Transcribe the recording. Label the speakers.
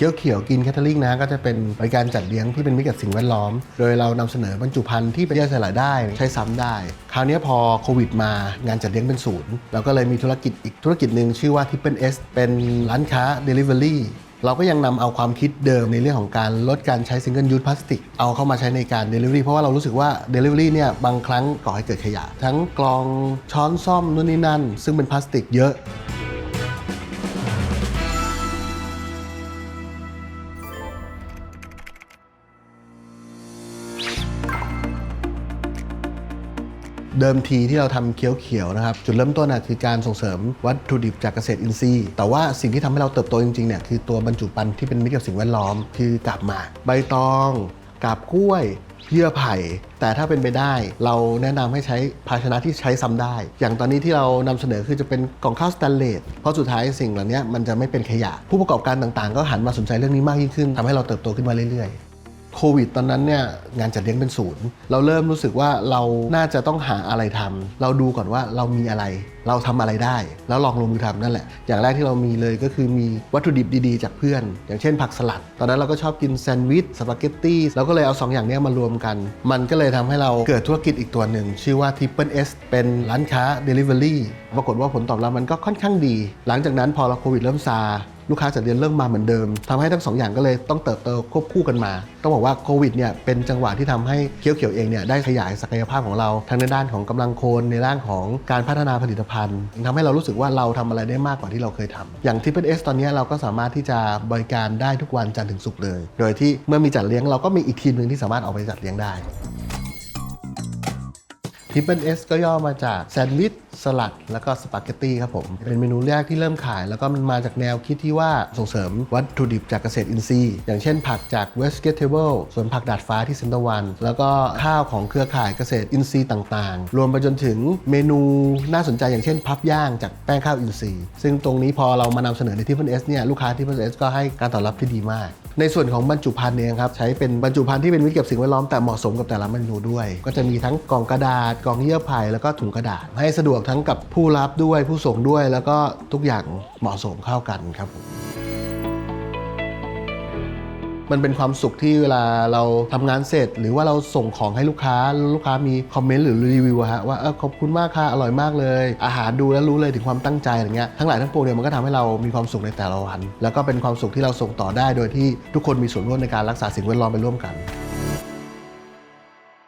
Speaker 1: เขียวเขียวๆกินแคทเทอริงนะก็จะเป็นบริการจัดเลี้ยงที่เป็นมิตรกับสิ่งแวดล้อม โดยเรานำเสนอบรรจุภัณฑ์ที่เป็นย่อยสลายได้ใช้ซ้ำได้ คราวนี้พอโควิดมางานจัดเลี้ยงเป็นศูนย์เราก็เลยมีธุรกิจอีกธุรกิจหนึ่งชื่อว่า Triple S เป็นร้านค้า Delivery เราก็ยังนำเอาความคิดเดิมในเรื่องของการลดการใช้ซิงเกิลยู e พลาสติก เอาเข้ามาใช้ในการ Delivery เพราะว่าเรารู้สึกว่า Delivery เนี่ยบางครั้งก่อให้เกิดขยะ ทั้งกลองช้อนซ่อมนู่นนี่นั่น ซึ่งเป็นพลาสติกเยอะ เดิมทีที่เราทำเขียวๆนะครับจุดเริ่มต้นนะคือการส่งเสริมวัตถุดิบจากเกษตรอินทรีย์ แต่ว่าสิ่งที่ทำให้เราเติบโตจริงๆเนี่ยคือตัวบรรจุภัณฑ์ที่เป็นมิตรกับสิ่งแวดล้อม คือกาบหมากใบตองกาบกล้วยเยื่อไผ่ แต่ถ้าเป็นไปได้เราแนะนำให้ใช้ภาชนะที่ใช้ซ้ำได้ อย่างตอนนี้ที่เรานำเสนอคือจะเป็นกล่องข้าวสแตนเลสเพราะสุดท้ายสิ่งเหล่านี้มันจะไม่เป็นขยะ ผู้ประกอบการต่างๆ ก็หันมาสนใจเรื่องนี้มากยิ่งขึ้นทำให้เราเติบโตขึ้นมาเรื่อยๆ โควิดตอนนั้นเนี่ยงานจัดเลี้ยงเป็นศูนย์ เราเริ่มรู้สึกว่าเราน่าจะต้องหาอะไรทำเราดูก่อนว่าเรามีอะไร เราทำอะไรได้ แล้วลองลงมือทำนั่นแหละ อย่างแรกที่เรามีเลยก็คือมีวัตถุดิบดีๆ จากเพื่อน อย่างเช่นผักสลัด ตอนนั้นเราก็ชอบกินแซนด์วิชสปาเกตตี้เราก็เลยเอา 2 อย่างนี้มารวมกัน มันก็เลยทำให้เราเกิดธุรกิจอีกตัวหนึ่ง ชื่อว่า Triple S เป็นร้านค้า Delivery ปรากฏว่าผลตอบรับมันก็ค่อนข้างดี หลังจากนั้นพอเราโควิดเริ่มซา ลูกค้าจัดเรียนเริ่มมาเหมือนเดิมทำให้ทั้งสองอย่างก็เลยต้องเติบโตควบคู่กันมา ต้องบอกว่าโควิดเนี่ยเป็นจังหวะที่ทำให้เคี้ยวเขียวเองเนี่ยได้ขยายศักยภาพของเราทั้งในด้านของกำลังคนในด้านของการพัฒนาผลิตภัณฑ์ทำให้เรารู้สึกว่าเราทำอะไรได้มากกว่าที่เราเคยทำอย่าง Triple S ตอนนี้เราก็สามารถที่จะบริการได้ทุกวันจันทร์ถึงศุกร์เลย โดยที่เมื่อมีจัดเลี้ยงเราก็มีอีกทีมหนึ่งที่สามารถออกไปจัดเลี้ยงได้ Triple S ก็ย่อมาจากแซนด์วิช สลัด แล้วก็สปาเกตตี้ครับผม เป็นเมนูแรกที่เริ่มขาย แล้วก็มันมาจากแนวคิดที่ว่าส่งเสริมวัตถุดิบจากเกษตรอินทรีย์ อย่างเช่นผักจาก Vegetable สวนผักดาดฟ้าที่เซนเตอร์วัน แล้วก็ข้าวของเครือข่ายเกษตรอินทรีย์ต่างๆ รวมไปจนถึงเมนูน่าสนใจอย่างเช่น พับย่างจากแป้งข้าวอินทรีย์ ซึ่งตรงนี้พอเรามานำเสนอใน Triple S เอสเนี่ยลูกค้า Triple S ก็ให้การตอบรับที่ดีมาก ในส่วนของบรรจุภัณฑ์เนี่ยครับใช้เป็นบรรจุภัณฑ์ที่เป็นมิตรกับสิ่งแวดล้อมแต่เหมาะสมกับแต่ละเมนูด้วย ก็จะมีทั้งกล่องกระดาษกล่องเยื่อไผ่แล้วก็ถุงกระดาษ ให้สะดวกทั้งกับผู้รับด้วยผู้ส่งด้วย แล้วก็ทุกอย่างเหมาะสมเข้ากันครับผม มันเป็นความสุขที่เวลาเราทำงานเสร็จ หรือว่าเราส่งของให้ลูกค้าลูกค้ามีคอมเมนต์หรือรีวิวอะฮะว่าเออขอบคุณมากค่ะอร่อยมากเลย อาหารดูแล้วรู้เลยถึงความตั้งใจอะไรเงี้ยทั้งหลายทั้งปวงเนี่ยมันก็ทำให้เรามีความสุขในแต่ละวัน แล้วก็เป็นความสุขที่เราส่งต่อได้ โดยที่ทุกคนมีส่วนร่วมในการรักษาสิ่งแวดล้อมไปร่วมกัน